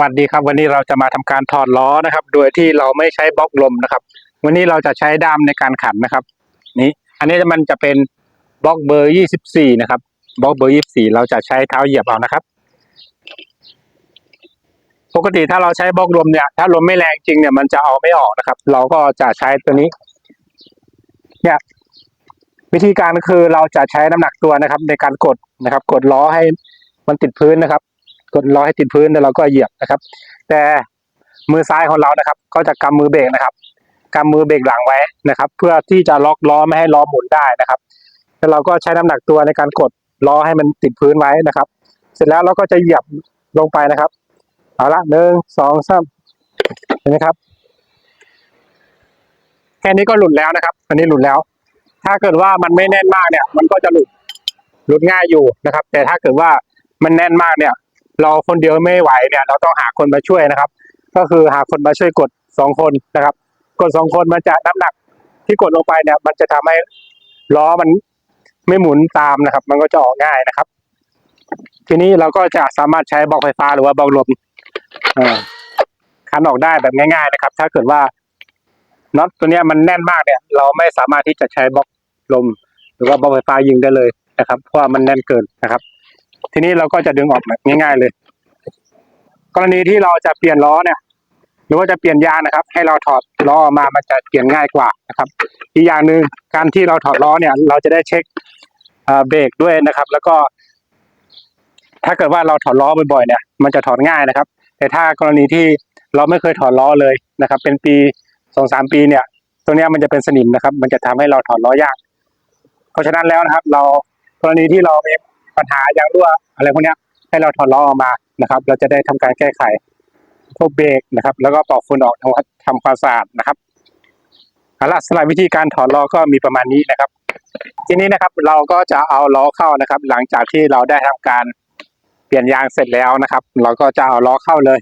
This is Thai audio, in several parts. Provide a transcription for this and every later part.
วัสดีครับ วันนี้เราจะมาทำการถอดล้อนะครับ โดยที่เราไม่ใช้บล็อกลมนะครับ วันนี้เราจะใช้ด้ามในการขันนะครับ นี่อันนี้มันจะเป็นบล็อกเบอร์ยี่สิบสี่นะครับบล็อกเบอร์ยี่สิบสี่เราจะใช้เท้าเหยียบเอานะครับ ปกติถ้าเราใช้บล็อกลมเนี่ย ถ้าลมไม่แรงจริงเนี่ยมันจะเอาไม่ออกนะครับ เราก็จะใช้ตัวนี้ เนี่ยวิธีการคือเราจะใช้น้ำหนักตัวนะครับ ในการกดนะครับ กดล้อให้มันติดพื้นนะครับ กดล้อให้ติดพื้นแล้วเราก็เหยียบนะครับ แต่มือซ้ายของเรานะครับ ก็จะกำมือเบรกนะครับกำมือเบรกหลังไว้นะครับ เพื่อที่จะล็อกล้อไม่ให้ล้อหมุนได้นะครับแล้วเราก็ใช้น้ำหนักตัวในการกดล้อให้มันติดพื้นไว้นะครับ เสร็จแล้วเราก็จะเหยียบลงไปนะครับเอาละหนึ่งสองสามเห็นไหมครับแค่นี้ก็หลุดแล้วนะครับ อันนี้หลุดแล้ว ถ้าเกิดว่ามันไม่แน่นมากเนี่ย มันก็จะหลุดหลุดง่ายอยู่นะครับ แต่ถ้าเกิดว่ามันแน่นมากเนี่ย เราคนเดียวไม่ไหวเนี่ย เราต้องหาคนมาช่วยนะครับ ก็คือหาคนมาช่วยกดสองคนนะครับ กดสองคนมันจะน้ำหนักที่กดลงไปเนี่ย มันจะทำให้ล้อมันไม่หมุนตามนะครับ มันก็จะออกง่ายนะครับ ทีนี้เราก็จะสามารถใช้บล็อกไฟฟ้าหรือว่าบล็อกลมคันออกได้แบบง่าย ๆ นะครับ ถ้าเกิดว่าน็อตตัวนี้มันแน่นมากเนี่ย เราไม่สามารถที่จะใช้บล็อกลม หรือว่าบล็อกไฟฟ้ายิงได้เลยนะครับ เพราะว่ามันแน่นเกินนะครับ ทีนี้เราก็จะดึงออกแบบง่ายๆเลย กรณีที่เราจะเปลี่ยนล้อเนี่ย หรือว่าจะเปลี่ยนยางนะครับ ให้เราถอดล้อออกมามันจะเปลี่ยนง่ายกว่านะครับ อีกอย่างหนึ่งการที่เราถอดล้อเนี่ย เราจะได้เช็คเบรกด้วยนะครับ แล้วก็ ถ้าเกิดว่าเราถอดล้อบ่อยๆเนี่ย มันจะถอดง่ายนะครับ แต่ถ้ากรณีที่เราไม่เคยถอดล้อเลยนะครับ เป็นปีสองสามปีเนี่ยตัวเนี้มันจะเป็นสนิมนะครับ มันจะทำให้เราถอดล้อยาก เพราะฉะนั้นแล้วนะครับ เรากรณีที่เรา ปัญหายางรั่วอะไรพวกนี้ให้เราถอดล้อออกมานะครับ เราจะได้ทำการแก้ไขพวกเบรกนะครับ แล้วก็ปอกฝุ่นออกทำทำความสะอาดนะครับเอาละสำหรับวิธีการถอดล้อก็มีประมาณนี้นะครับ ทีนี้นะครับเราก็จะเอาล้อเข้านะครับ หลังจากที่เราได้ทำการเปลี่ยนยางเสร็จแล้วนะครับ เราก็จะเอาล้อเข้าเลย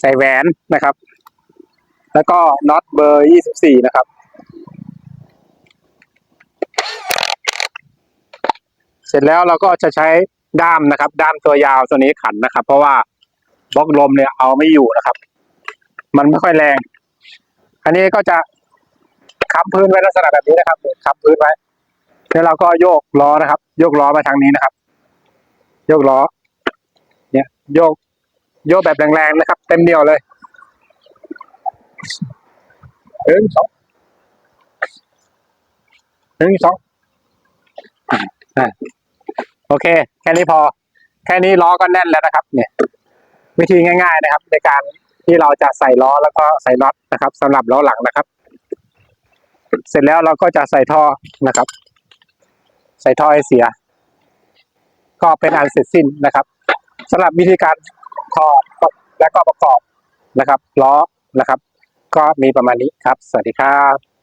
ใส่แหวนนะครับ แล้วก็น็อตเบอร์24นะครับ เสร็จแล้วเราก็จะใช้ด้ามนะครับ ด้ามตัวยาวตัวนี้ขันนะครับ เพราะว่าบล็อกลมเนี่ยเอาไม่อยู่นะครับ มันไม่ค่อยแรง อันนี้ก็จะค้ำพื้นไว้ลักษณะแบบนี้นะครับค้ำพื้นไว้แล้วเราก็โยกล้อนะครับ โยกล้อมาทางนี้นะครับ โยกล้อ เนี่ย โยก โยกแบบแรงๆนะครับ เต็มเดียวเลย หนึ่งสองหนึ่งสองอะอะโอเค แค่นี้พอ แค่นี้ล้อก็แน่นแล้วนะครับ เนี่ย วิธีง่าย ๆนะครับ ในการที่เราจะใส่ล้อแล้วก็ใส่น็อตนะครับสำหรับล้อหลังนะครับ เสร็จแล้วเราก็จะใส่ท่อนะครับ ใส่ท่อให้เสีย ก็เป็นอันเสร็จสิ้นนะครับสำหรับวิธีการถอดและก็ประกอบนะครับล้อนะครับ ก็มีประมาณนี้ครับ สวัสดีครับ